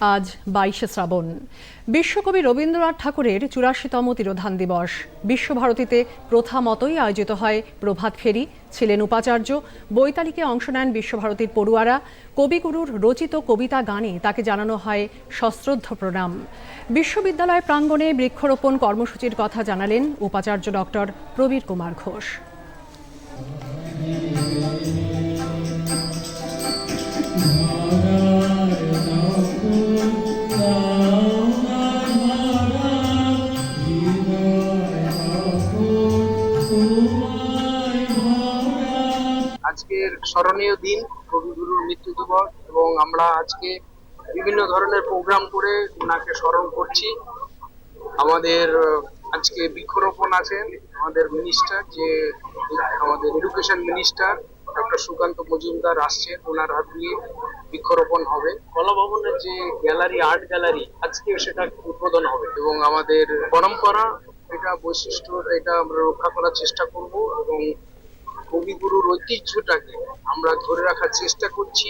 আজ বাইশে শ্রাবণ। বিশ্বকবি রবীন্দ্রনাথ ঠাকুরের চুরাশিতম তিরোধান দিবস। বিশ্বভারতীতে প্রথা মতোই আয়োজিত হয় প্রভাত ফেরি, ছিলেন উপাচার্য বৈতালিকে অংশ নেন বিশ্বভারতীর পড়ুয়ারা, কবিগুরুর রচিত কবিতা গানে তাকে জানানো হয় সশ্রদ্ধ প্রণাম। বিশ্ববিদ্যালয় প্রাঙ্গণে বৃক্ষরোপণ কর্মসূচির কথা জানালেন উপাচার্য ডক্টর প্রবীর কুমার ঘোষ। আজকের স্মরণীয় দিন কবিগুরুর মৃত্যু দিবস, এবং আমরা আজকে বিভিন্ন ধরনের প্রোগ্রাম করে ওনাকে স্মরণ করছি। আমাদের, আজকে বৃক্ষরোপণ আছেন আমাদের মিনিস্টার যে আমাদের education minister doctor Sukanta Majumdar আসছেন ওনার হাত দিয়ে বৃক্ষরোপণ হবে। কলা ভবনের যে গ্যালারি আর্ট গ্যালারি আজকে সেটা উদ্বোধন হবে। এবং আমাদের পরম্পরা, এটা বৈশিষ্ট্য, এটা আমরা রক্ষা করার চেষ্টা করব, এবং কবিগুরুর ঐতিহ্যটাকে আমরা ধরে রাখার চেষ্টা করছি।